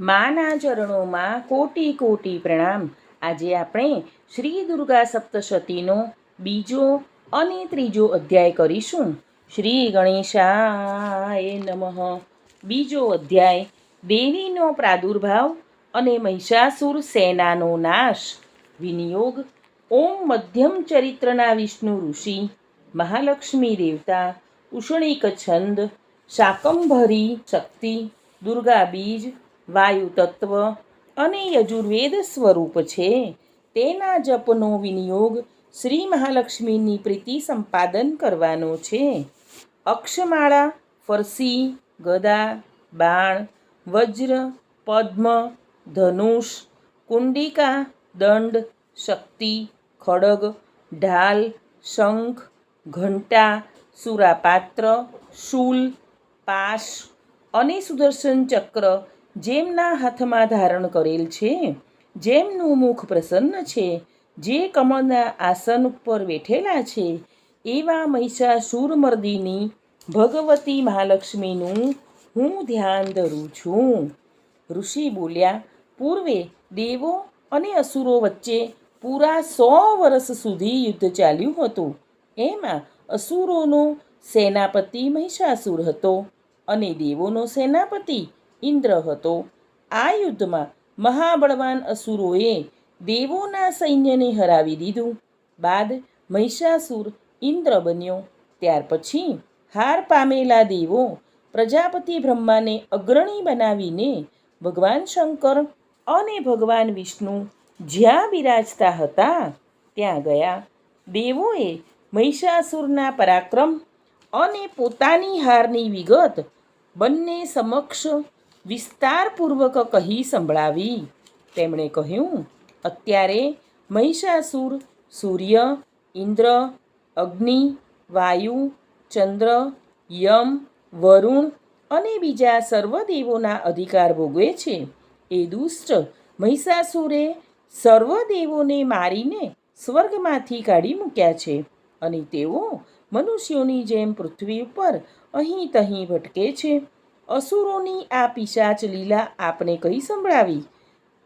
માના ચરણોમાં કોટી કોટી પ્રણામ. આજે આપણે શ્રી દુર્ગા સપ્તશતીનો બીજો અને ત્રીજો અધ્યાય કરીશું. શ્રી ગણેશાય નમઃ. બીજો અધ્યાય, દેવીનો પ્રાદુર્ભાવ અને મહિષાસુર સેનાનો નાશ. વિનિયોગ, ઓમ મધ્યમ ચરિત્રના વિષ્ણુ ઋષિ, મહાલક્ષ્મી દેવતા, ઉષ્ણિક છંદ, શાકંભરી શક્તિ, દુર્ગા બીજ વાયુ તત્વ અને યજુર્વેદ સ્વરૂપ છે. તેના જપનો વિનિયોગ શ્રી મહાલક્ષ્મીની પ્રીતિ સંપાદન કરવાનો છે. અક્ષમાળા, ફરસી, ગદા, બાણ, વજ્ર, પદ્મ, ધનુષ, કુંડિકા, દંડ, શક્તિ, ખડગ, ઢાલ, શંખ, ઘંટા, સુરાપાત્ર, શૂલ, પાશ અને સુદર્શન ચક્ર જેમના હાથમાં ધારણ કરેલ છે, જેમનું મુખ પ્રસન્ન છે, જે કમળના આસન ઉપર બેઠેલા છે, એવા મહિષાસુરમર્દિની ભગવતી મહાલક્ષ્મીનું હું ધ્યાન ધરું છું. ઋષિ બોલ્યા, પૂર્વે દેવો અને અસુરો વચ્ચે પૂરા સો વર્ષ સુધી યુદ્ધ ચાલ્યું હતું. એમાં અસુરોનો સેનાપતિ મહિષાસુર હતો અને દેવોનો સેનાપતિ ઇન્દ્ર હતો. આ યુદ્ધમાં મહાબળવાન અસુરોએ દેવોના સૈન્યને હરાવી દીધું. બાદ મહિષાસુર ઇન્દ્ર બન્યો. ત્યાર પછી હાર પામેલા દેવો પ્રજાપતિ બ્રહ્માને અગ્રણી બનાવીને ભગવાન શંકર અને ભગવાન વિષ્ણુ જ્યાં બિરાજતા હતા ત્યાં ગયા. દેવોએ મહિષાસુરના પરાક્રમ અને પોતાની હારની વિગત બંને સમક્ષ વિસ્તારપૂર્વક કહી સંભળાવી. તેમણે કહ્યું, અત્યારે મહિષાસુર, સૂર્ય, ઇન્દ્ર, અગ્નિ, વાયુ, ચંદ્ર, યમ, વરુણ અને બીજા સર્વદેવોના અધિકાર ભોગવે છે. એ દુષ્ટ મહિષાસુરે સર્વદેવોને મારીને સ્વર્ગમાંથી કાઢી મૂક્યા છે અને તેઓ મનુષ્યોની જેમ પૃથ્વી ઉપર અહીં તહીં ભટકે છે. અસુરોની આ પિશાચ લીલા આપને કઈ સંભળાવી?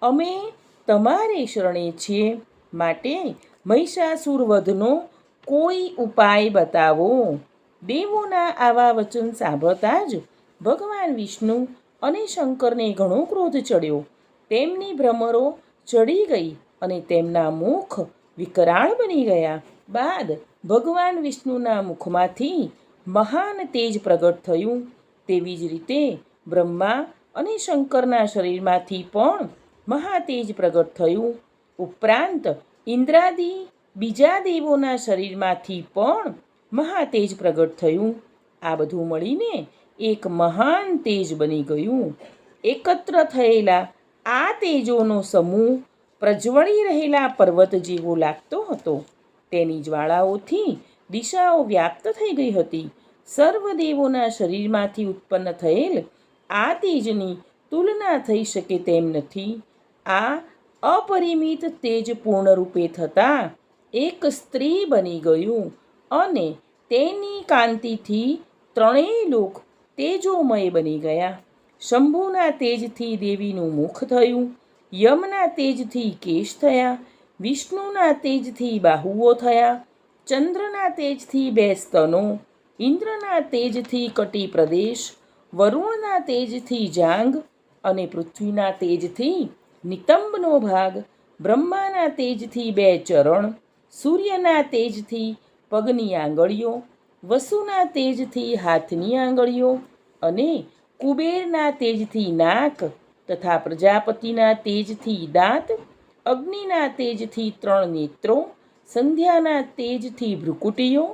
અમે તમારે શરણે છીએ માટે મહિષાસુર વધનો કોઈ ઉપાય બતાવો. દેવોના આવા વચન સાંભળતા જ ભગવાન વિષ્ણુ અને શંકરને ઘણો ક્રોધ ચડ્યો. તેમની ભ્રમરો ચડી ગઈ અને તેમના મુખ વિકરાળ બની ગયા. બાદ ભગવાન વિષ્ણુના મુખમાંથી મહાન તેજ પ્રગટ થયું. તેવી જ રીતે બ્રહ્મા અને શંકરના શરીરમાંથી પણ મહાતેજ પ્રગટ થયું. ઉપરાંત ઇન્દ્રાદિ બીજા દેવોના શરીરમાંથી પણ મહાતેજ પ્રગટ થયું. આ બધું મળીને એક મહાન તેજ બની ગયું. એકત્ર થયેલા આ તેજોનો સમૂહ પ્રજ્વળી રહેલા પર્વત જેવો લાગતો હતો. તેની જ્વાળાઓથી દિશાઓ વ્યાપ્ત થઈ ગઈ હતી. સર્વ દેવોના શરીરમાંથી ઉત્પન્ન થયેલ આ તેજની તુલના થઈ શકે તેમ નથી. આ અપરિમિત તેજ પૂર્ણરૂપે થતાં એક સ્ત્રી બની ગયું અને તેની કાંતિથી ત્રણેય લોક તેજોમય બની ગયા. શંભુના તેજથી દેવીનું મુખ થયું, યમના તેજથી કેશ થયા, વિષ્ણુના તેજથી બાહુઓ થયા, ચંદ્રના તેજથી બે સ્તનો ઇન્દ્રના તેજથી કટી પ્રદેશ, વરુણના તેજથી જાંગ અને પૃથ્વીના તેજથી નિતંબનો ભાગ, બ્રહ્માના તેજથી બે ચરણ, સૂર્યના તેજથી પગની આંગળીઓ, વસુના તેજથી હાથની આંગળીઓ અને કુબેરના તેજથી નાક તથા પ્રજાપતિના તેજથી દાંત, અગ્નિના તેજથી ત્રણ નેત્રો, સંધ્યાના તેજથી ભ્રુકુટીઓ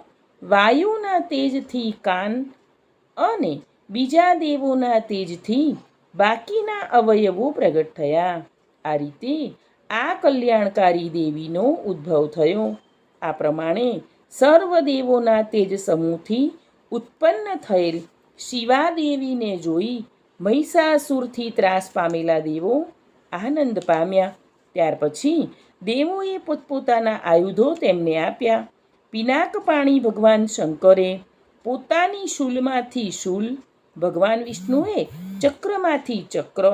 વાયુના તેજથી કાન અને બીજા દેવોના તેજથી બાકીના અવયવો પ્રગટ થયા. આ રીતે આ કલ્યાણકારી દેવીનો ઉદ્ભવ થયો. આ પ્રમાણે સર્વ દેવોના તેજ સમૂહથી ઉત્પન્ન થયેલ શિવાદેવીને જોઈ મહિષાસુરથી ત્રાસ પામેલા દેવો આનંદ પામ્યા. ત્યાર પછી દેવોએ પોતપોતાના આયુધો તેમને આપ્યા. પિનાક પાણી ભગવાન શંકરે પોતાની શૂલમાંથી શૂલ, ભગવાન વિષ્ણુએ ચક્રમાંથી ચક્ર,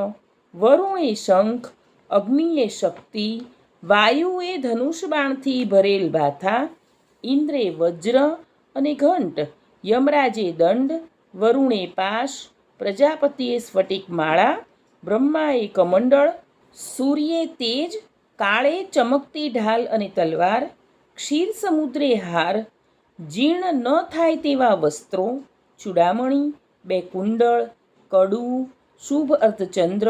વરુણે શંખ, અગ્નિએ શક્તિ, વાયુએ ધનુષ બાણથી ભરેલ ભાથા ઇન્દ્રે વજ્ર અને ઘંટ, યમરાજે દંડ, વરુણે પાશ, પ્રજાપતિએ સ્ફટિક માળા, બ્રહ્માએ કમંડળ, સૂર્યે તેજ, કાળે ચમકતી ઢાલ અને તલવાર ક્ષીર સમુદ્રે હાર જીર્ણ ન થાય તેવા વસ્ત્રો, ચૂડામણી, બે કુંડળ, કડું, શુભ અર્ધચંદ્ર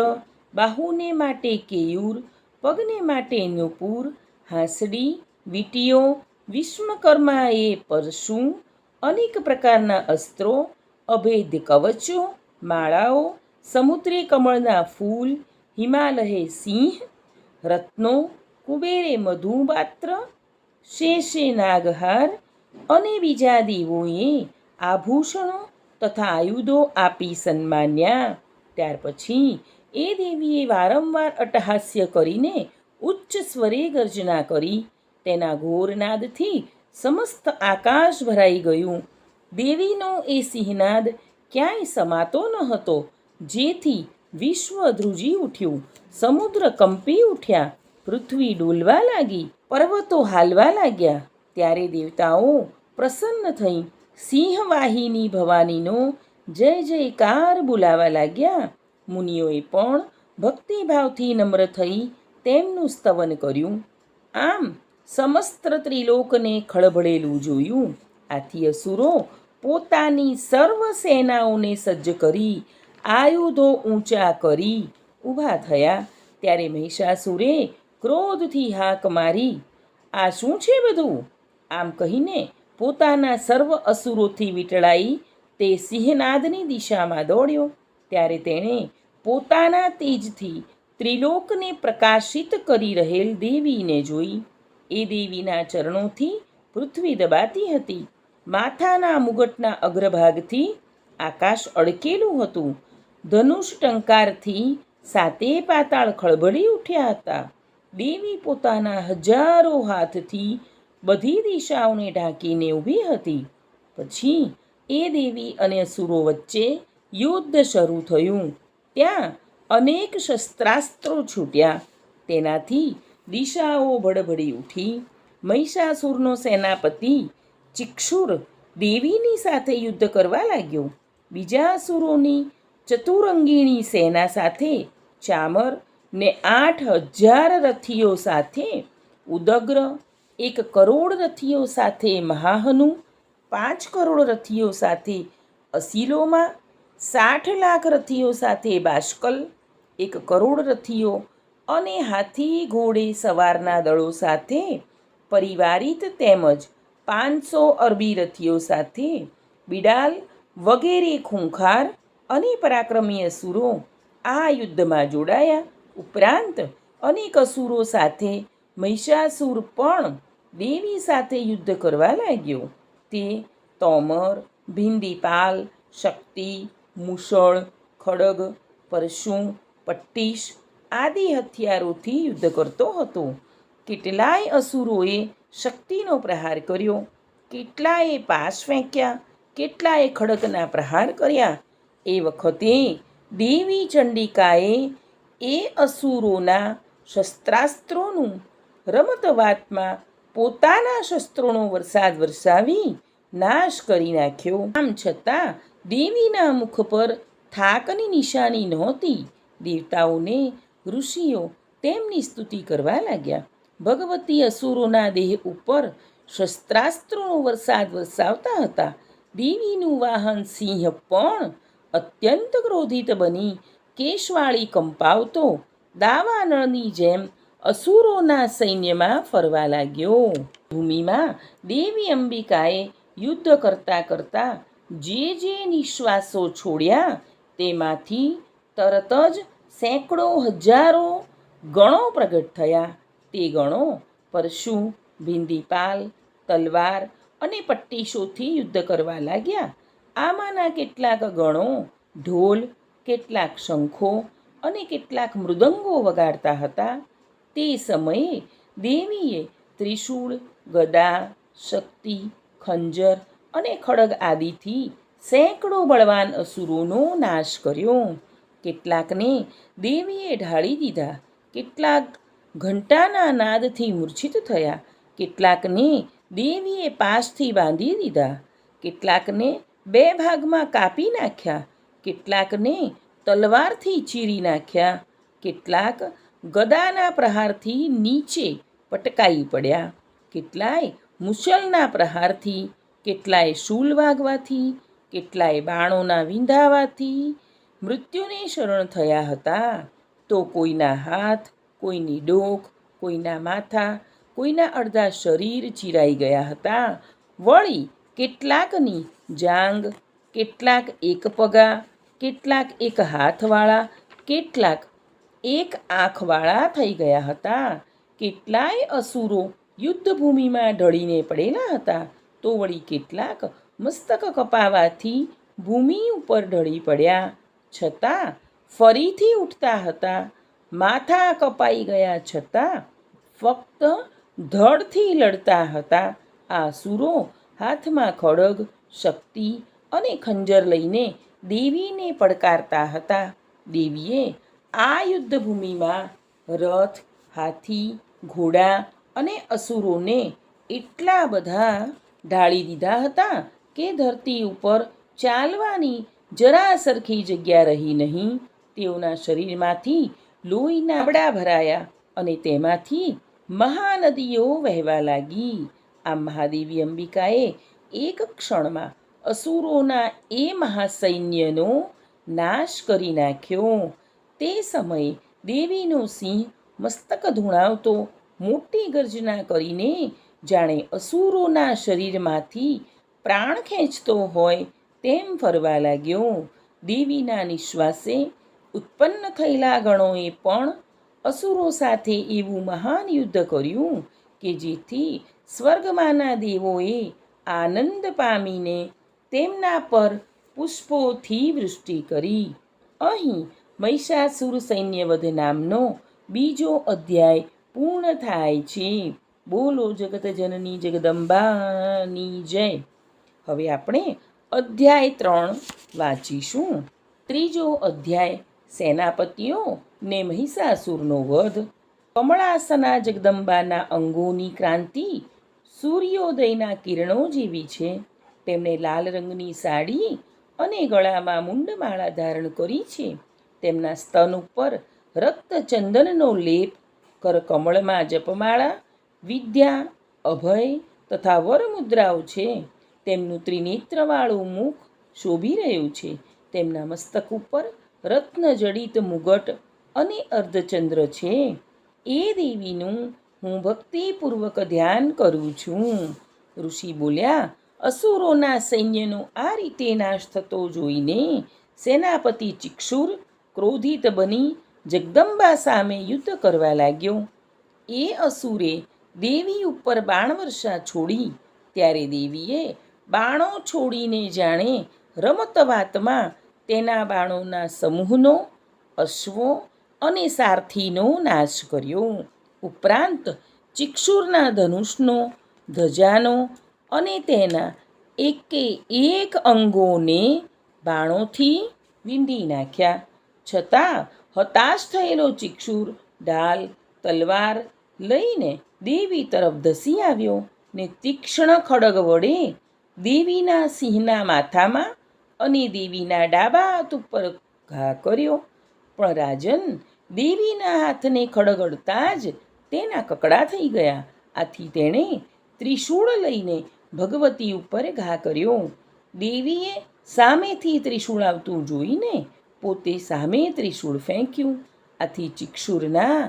બાહુને માટે કેયુર, પગને માટે નુપુર, હાંસડી, વીટીઓ વિશ્વકર્માએ પરશું અનેક પ્રકારના અસ્ત્રો, અભેદ કવચો, માળાઓ, સમુદ્રી કમળના ફૂલ, હિમાલયે સિંહ, રત્નો, કુબેરે મધુપાત્ર શેષે નાગહાર અને બીજા દેવોએ આભૂષણો તથા આયુધો આપી સન્માન્યા. ત્યાર પછી એ દેવીએ વારંવાર અટહાસ્ય કરીને ઉચ્ચ સ્વરે ગર્જના કરી. તેના ઘોરનાદથી સમસ્ત આકાશ ભરાઈ ગયું. દેવીનો એ સિંહનાદ ક્યાંય સમાતો ન હતો. જેથી વિશ્વ ધ્રુજી ઉઠ્યું. સમુદ્ર કંપી ઉઠ્યા. પૃથ્વી ડોલવા લાગી. પર્વતો હાલવા લાગ્યા. ત્યારે દેવતાઓ પ્રસન્ન થઈ સિંહવાહિની ભવાનીનો જય જયકાર બોલાવા લાગ્યા. મુનિઓએ પણ ભક્તિભાવથી નમ્ર થઈ તેમનું સ્તવન કર્યું. આમ સમસ્ત ત્રિલોકને ખળભળેલું જોયું. આથી અસુરો પોતાની સર્વ સેનાઓને સજ્જ કરી આયુધો ઊંચા કરી ઊભા થયા. ત્યારે મહિષાસુરે ક્રોધથી હાક મારી. આ શું છે બધું? આમ કહીને પોતાના સર્વ અસુરોથી વીંટળાઈ તે સિંહનાદની દિશામાં દોડ્યો. ત્યારે તેણે પોતાના તેજથી ત્રિલોકને પ્રકાશિત કરી રહેલ દેવીને જોઈ. એ દેવીના ચરણોથી પૃથ્વી દબાતી હતી. માથાના મુગટના અગ્રભાગથી આકાશ અડકેલું હતું. ધનુષ ટંકારથી સાતે પાતાળ ખળભળી ઉઠ્યા હતા. દેવી પોતાના હજારો હાથથી બધી દિશાઓને ઢાંકીને ઊભી હતી. પછી એ દેવી અને અસુરો વચ્ચે યુદ્ધ શરૂ થયું. ત્યાં અનેક શસ્ત્રાસ્ત્રો છૂટ્યા. તેનાથી દિશાઓ ભડભડી ઉઠી. મહિષાસુરનો સેનાપતિ ચિક્ષુર દેવીની સાથે યુદ્ધ કરવા લાગ્યો. બીજા અસુરોની ચતુરંગીણી સેના સાથે ચામર ને આઠ હજાર રથીઓ સાથે ઉદગ્ર, એક કરોડ રથીઓ સાથે મહાહનુ, પાંચ કરોડ રથીઓ સાથે અસીલોમાં, સાઠ લાખ રથીઓ સાથે બાષ્કલ, એક કરોડ રથીઓ અને હાથી ઘોડે સવારના દળો સાથે પરિવારિત તેમજ પાંચસો અરબી રથીઓ સાથે બિડાલ વગેરે ખૂંખાર અને પરાક્રમી અસુરો આ યુદ્ધમાં જોડાયા. ઉપરાંત અનેક અસુરો સાથે મહિષાસુર પણ દેવી સાથે યુદ્ધ કરવા લાગ્યો. તે તોમર ભિંદીપાલ શક્તિ મુસળ ખડગ પરશુ પટ્ટીશ આદિ હથિયારોથી યુદ્ધ કરતો હતો. કેટલાય અસુરોએ શક્તિનો પ્રહાર કર્યો, કેટલાએ પાસ ફેંક્યા, કેટલાએ ખડકના પ્રહાર કર્યા. એ વખતે દેવી ચંડિકાએ એ અસુરોના શસ્ત્રાસ્ત્રોનું રમતવાતમાં પોતાના શસ્ત્રોનો વરસાદ વરસાવી નાશ કરી નાખ્યો. આમ છતાં દેવીના મુખ પર થાકની નિશાની નહોતી. દેવતાઓને ઋષિઓ તેમની સ્તુતિ કરવા લાગ્યા. ભગવતી અસુરોના દેહ ઉપર શસ્ત્રાસ્ત્રોનો વરસાદ વરસાવતા હતા. દેવીનું વાહન સિંહ પણ અત્યંત ક્રોધિત બની કેશવાળી કંપાવતો દાવાનળની જેમ અસુરોના સૈન્યમાં ફરવા લાગ્યો. ભૂમિમાં દેવી અંબિકાએ યુદ્ધ કરતાં કરતાં જે જે નિશ્વાસો છોડ્યા તેમાંથી તરત જ સેંકડો હજારો ગણો પ્રગટ થયા. તે ગણો પરશુ ભિંદીપાલ તલવાર અને પટ્ટીશોથી યુદ્ધ કરવા લાગ્યા. આમાંના કેટલાક ગણો ઢોલ કેટલાક શંખો અને કેટલાક મૃદંગો વગાડતા હતા. તે સમયે દેવીએ ત્રિશૂળ, ગદા, શક્તિ, ખંજર અને ખડગ આદિથી સેંકડો બળવાન અસુરોનો નાશ કર્યો. કેટલાકને દેવીએ ઢાળી દીધા, કેટલાક ઘંટાના નાદથી મૂર્છિત થયા, કેટલાકને દેવીએ પાસથી બાંધી દીધા, કેટલાકને બે ભાગમાં કાપી નાખ્યા કેટલાકને તલવારથી ચીરી નાખ્યા. કેટલાક ગદાના પ્રહારથી નીચે પટકાઈ પડ્યા. કેટલાય મુસલના પ્રહારથી, કેટલાય શૂલ વાગવાથી, કેટલાય બાણોના વિંધાવાથી મૃત્યુને શરણ થયા હતા. તો કોઈના હાથ, કોઈની ડોક, કોઈના માથા, કોઈના અડધા શરીર ચીરાઈ ગયા હતા. વળી કેટલાકની જાંગ, કેટલાક એક પગા કેટલાક એક હાથવાળા, કેટલાક એક આંખવાળા થઈ ગયા હતા. કેટલાય અસુરો યુદ્ધભૂમિમાં ઢળીને પડેલા હતા. તો વળી કેટલાક મસ્તક કપાવાથી ભૂમિ ઉપર ઢળી પડ્યા. છતાં ફરીથી ઉઠતા હતા. માથા કપાઈ ગયા છતાં ફક્ત ધડથી લડતા હતા. આ સુરો હાથમાં ખડગ, શક્તિ અને ખંજર લઈને દેવીને પડકારતા હતા. દેવીએ આ યુદ્ધભૂમિમાં રથ, હાથી, ઘોડા અને અસુરોને એટલા બધા ઢાળી દીધા હતા કે ધરતી ઉપર ચાલવાની જરા સરખી જગ્યા રહી નહીં. તેઓના શરીરમાંથી લોહીના આબડા ભરાયા અને તેમાંથી મહાનદીઓ વહેવા લાગી. આ મહાદેવી અંબિકાએ એક ક્ષણમાં અસુરોના એ મહાસૈન્યનો નાશ કરી નાખ્યો. તે સમયે દેવીનો સિંહ મસ્તક ધૂણાવતો મોટી ગર્જના કરીને જાણે અસુરોના શરીરમાંથી પ્રાણ ખેંચતો હોય તેમ ફરવા લાગ્યો. દેવીના નિશ્વાસે ઉત્પન્ન થયેલા ગણોએ પણ અસુરો સાથે એવું મહાન યુદ્ધ કર્યું કે જેથી સ્વર્ગમાંના દેવોએ આનંદ પામીને તેમના પર પુષ્પોથી વૃષ્ટિ કરી. અહીં મહિષાસુર સૈન્યવધ નામનો બીજો અધ્યાય પૂર્ણ થાય છે. બોલો જગત જનની જગદંબાની જય. હવે આપણે અધ્યાય ત્રણ વાંચીશું. ત્રીજો અધ્યાય, સેનાપતિઓ ને મહિષાસુરનો વધ. કમળાસના જગદંબાના અંગોની ક્રાંતિ સૂર્યોદયના કિરણો જેવી છે. તેમણે લાલ રંગની સાડી અને ગળામાં મુંડમાળા ધારણ કરી છે. તેમના સ્તન ઉપર રક્તચંદનનો લેપ, કરકમળમાં જપમાળા, વિદ્યા, અભય તથા વરમુદ્રાઓ છે. તેમનું ત્રિનેત્રવાળું મુખ શોભી રહ્યું છે. તેમના મસ્તક ઉપર રત્નજડિત મુગટ અને અર્ધચંદ્ર છે. એ દેવીનું હું ભક્તિપૂર્વક ધ્યાન કરું છું. ઋષિ બોલ્યા અસુરોના સૈન્યનો આ રીતે નાશ થતો જોઈને સેનાપતિ ચિક્ષુર ક્રોધિત બની જગદંબા સામે યુદ્ધ કરવા લાગ્યો. એ અસુરે દેવી ઉપર બાણવર્ષા છોડી ત્યારે દેવીએ બાણો છોડીને જાણે રમતવાતમાં તેના બાણોના સમૂહનો, અશ્વો અને સારથીનો નાશ કર્યો. ઉપરાંત ચિક્ષુરના ધનુષનો, ધજાનો અને તેના એકે એક અંગોને બાણોથી વીંધી નાખ્યા. છતાં હતાશ થયેલો ચિક્ષુર ઢાલ તલવાર લઈને દેવી તરફ ધસી આવ્યો ને તીક્ષ્ણ ખડગ વડે દેવીના સિંહના માથામાં અને દેવીના ડાબા હાથ ઉપર ઘા કર્યો. પણ રાજન દેવીના હાથને ખડગડતા જ તેના કકડા થઈ ગયા. આથી તેણે ત્રિશૂળ લઈને ભગવતી ઉપર ઘા કર્યો. દેવીએ સામેથી ત્રિશૂળ આવતું જોઈને પોતે સામે ત્રિશૂળ ફેંક્યું. આથી ચિક્ષુરના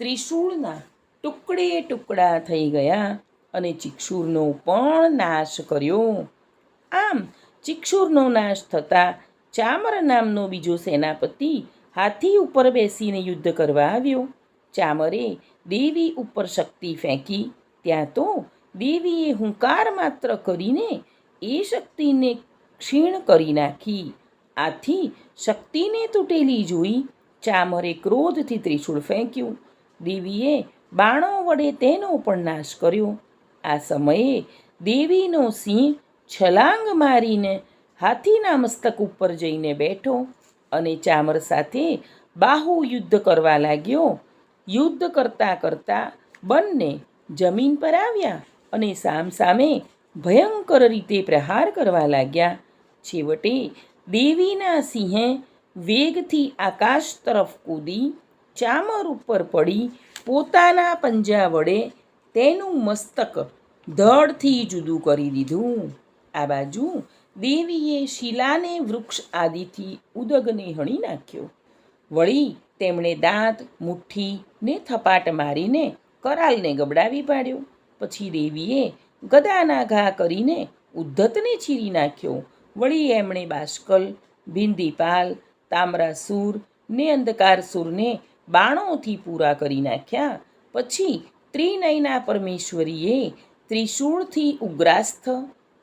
ત્રિશૂળના ટુકડે ટુકડા થઈ ગયા અને ચિક્ષુરનો પણ નાશ કર્યો. આમ ચિક્ષુરનો નાશ થતાં ચામર નામનો બીજો સેનાપતિ હાથી ઉપર બેસીને યુદ્ધ કરવા આવ્યો. ચામરે દેવી ઉપર શક્તિ ફેંકી, ત્યાં તો દેવીએ હુંકાર માત્ર કરીને એ શક્તિને ક્ષીણ કરી નાખી. આથી શક્તિને તૂટેલી જોઈ ચામરે ક્રોધથી ત્રિશૂળ ફેંક્યું. દેવીએ બાણો વડે તેનો પણ નાશ કર્યો. આ સમયે દેવીનો સિંહ છલાંગ મારીને હાથીના મસ્તક ઉપર જઈને બેઠો અને ચામર સાથે બાહુ યુદ્ધ કરવા લાગ્યો. યુદ્ધ કરતાં કરતાં બંને જમીન પર આવ્યા. અને સામસામે ભયંકર રીતે પ્રહાર કરવા લાગ્યા. છેવટે દેવીના સિંહે વેગથી આકાશ તરફ કૂદી, ચામર ઉપર પડી, પોતાના પંજા વડે તેનું મસ્તક ધડથી જુદું કરી દીધું. આ બાજુ દેવીએ શિલાને વૃક્ષ આદિથી ઉદગને હણી નાખ્યો. વળી તેમણે દાંત, મુઠ્ઠી ને થપાટ મારીને કરાલને ગબડાવી પાડ્યો. પછી દેવીએ ગદાના ઘા કરીને ઉદ્ધતને ચીરી નાખ્યો. વળી એમણે બાષ્કલ ભિંદીપાલ, તામ્રાસુર ને અંધકારસુરને બાણોથી પૂરા કરી નાખ્યા. પછી ત્રિનયના પરમેશ્વરીએ ત્રિશૂળથી ઉગ્રાસ્થ,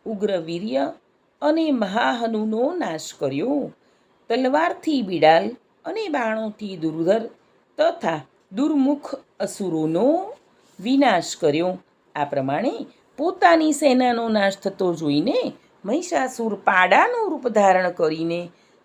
ઉગ્રવીર્ય અને મહાહનુનો નાશ કર્યો. તલવારથી બિડાલ અને બાણોથી દુર્ધર તથા દુર્મુખ અસુરોનો વિનાશ કર્યો. આ પ્રમાણે પોતાની સેનાનો નાશ થતો જોઈને મહિષાસુર પાડાનું રૂપ ધારણ કરીને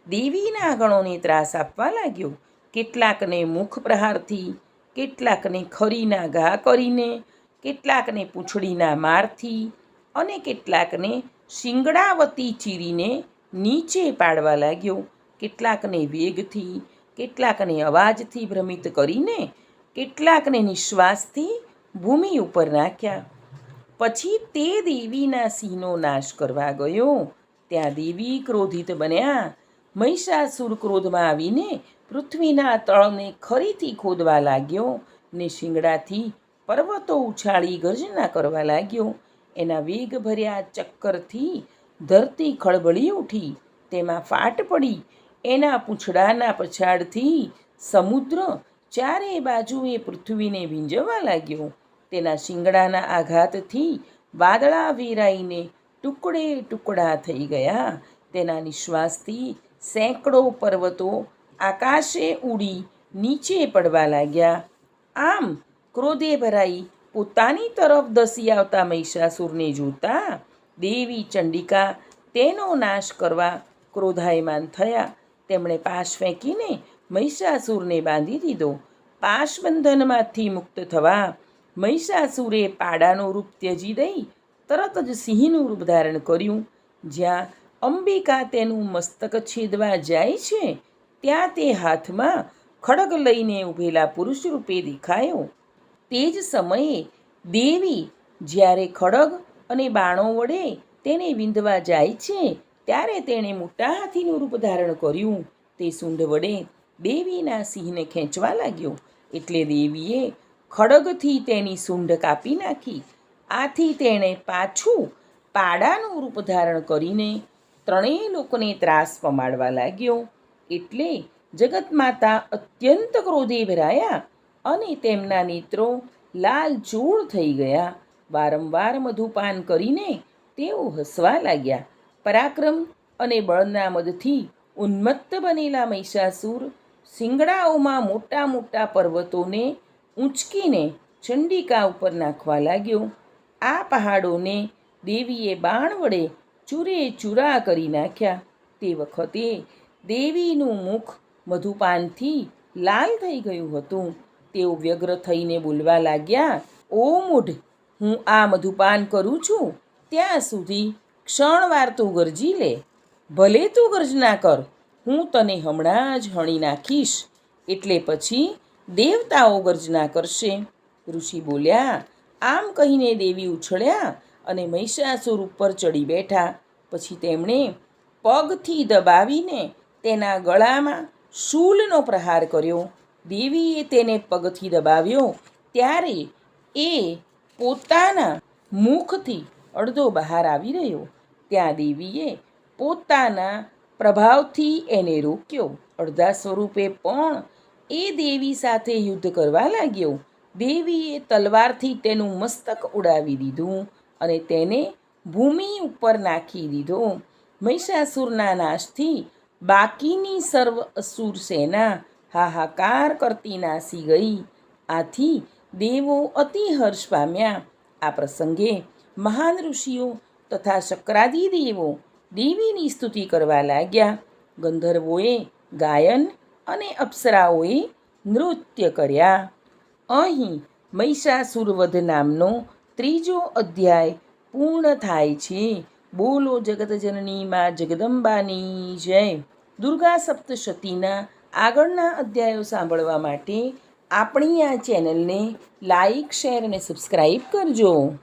દેવીના ગણોને ત્રાસ આપવા લાગ્યો. કેટલાકને મુખ પ્રહારથી, કેટલાકને ખરીના ઘા કરીને, કેટલાકને પૂંછડીના મારથી અને કેટલાકને શિંગડાવતી ચીરીને નીચે પાડવા લાગ્યો. કેટલાકને વેગથી, કેટલાકને અવાજથી ભ્રમિત કરીને, કેટલાકને નિશ્વાસથી ભૂમિ ઉપર નાખ્યા. પછી તે દેવીના સિંહનો નાશ કરવા ગયો. ત્યાં દેવી ક્રોધિત બન્યા. મહિષાસુર ક્રોધમાં આવીને પૃથ્વીના તળને ખરીથી ખોદવા લાગ્યો ને શિંગડાથી પર્વતો ઉછાળી ગર્જના કરવા લાગ્યો. એના વેગ ભર્યા ચક્કરથી ધરતી ખળબળી ઉઠી. તેમાં ફાટ પડી. એના પૂંછડાના પછાડથી સમુદ્ર ચારે બાજુએ પૃથ્વીને ભીંજવા લાગ્યો. તેના શિંગડાના આઘાતથી વાદળા વેરાઈને ટુકડે ટુકડા થઈ ગયા. તેના નિશ્વાસથી સેંકડો પર્વતો આકાશે ઉડી નીચે પડવા લાગ્યા. આમ ક્રોધે ભરાઈ પોતાની તરફ દસી આવતા મહિષાસુરને જોતા દેવી ચંડિકા તેનો નાશ કરવા ક્રોધાયમાન થયા. તેમણે પાશ ફેંકીને મહિષાસુરને બાંધી દીધો. પાશબંધનમાંથી મુક્ત થવા મહિષાસુરે પાડાનું રૂપ ત્યજી દઈ તરત જ સિંહનું રૂપ ધારણ કર્યું. જ્યાં અંબિકા તેનું મસ્તક છેદવા જાય છે, ત્યાં તે હાથમાં ખડગ લઈને ઊભેલા પુરુષ રૂપે દેખાયો. તે જ સમયે દેવી જ્યારે ખડગ અને બાણો વડે તેને વિંધવા જાય છે, ત્યારે તેણે મોટા હાથીનું રૂપ ધારણ કર્યું. તે સૂંઢ વડે દેવીના સિંહને ખેંચવા લાગ્યો. એટલે દેવીએ ખડગથી તેની સૂંઢ કાપી નાખી. આથી તેણે પાછું પાડાનું રૂપ ધારણ કરીને ત્રણેય લોકોને ત્રાસ પમાડવા લાગ્યો. એટલે જગતમાતા અત્યંત ક્રોધે ભરાયા અને તેમના નેત્રો લાલચૂળ થઈ ગયા. વારંવાર મધુપાન કરીને તેઓ હસવા લાગ્યા. પરાક્રમ અને બળના મદથી ઉન્મત્ત બનેલા મહિષાસુર શિંગડાઓમાં મોટા મોટા પર્વતોને ઊંચકીને ચંડિકા ઉપર નાખવા લાગ્યો. આ પહાડોને દેવીએ બાણ વડે ચૂરે ચૂરા કરી નાખ્યા. તે વખતે દેવીનું મુખ મધુપાનથી લાલ થઈ ગયું હતું. તેઓ વ્યગ્ર થઈને બોલવા લાગ્યા, ઓ મૂઢ, હું આ મધુપાન કરું છું. ત્યાં સુધી ક્ષણવાર તું ગરજી લે. ભલે તું ગર્જના કર. હું તને હમણાં જ હણી નાખીશ. એટલે પછી દેવતાઓ ગર્જના કરશે. ઋષિ બોલ્યા, આમ કહીને દેવી ઉછળ્યા અને મહિષાસુર ઉપર ચડી બેઠા. પછી તેમણે પગથી દબાવીને તેના ગળામાં શૂલનો પ્રહાર કર્યો. દેવીએ તેને પગથી દબાવ્યો. ત્યારે એ પોતાના મુખથી અડધો બહાર આવી રહ્યો. ત્યાં દેવીએ પોતાના પ્રભાવથી એને રોક્યો. અડધા સ્વરૂપે પણ એ દેવી સાથે યુદ્ધ કરવા લાગ્યો. દેવીએ તલવારથી તેનું મસ્તક ઉડાવી દીધું અને તેને ભૂમિ ઉપર નાખી દીધો. મહિષાસુરના નાશથી બાકીની સર્વ અસુર સેના હાહાકાર કરતી નાસી ગઈ. આથી દેવો અતિ હર્ષ પામ્યા. આ પ્રસંગે મહાન ઋષિઓ તથા શક્રાદી દેવો દેવીની સ્તુતિ કરવા લાગ્યા. ગંધર્વોએ ગાયન અને અપ્સરાઓએ નૃત્ય કર્યા. અહીં મહિષાસુરવધ નામનો ત્રીજો અધ્યાય પૂર્ણ થાય છે. બોલો જગતજનની માં જગદંબાની જય. દુર્ગા સપ્તશતીના આગળના અધ્યાયો સાંભળવા માટે આપણી આ ચેનલને લાઈક, શેર અને સબસ્ક્રાઈબ કરજો.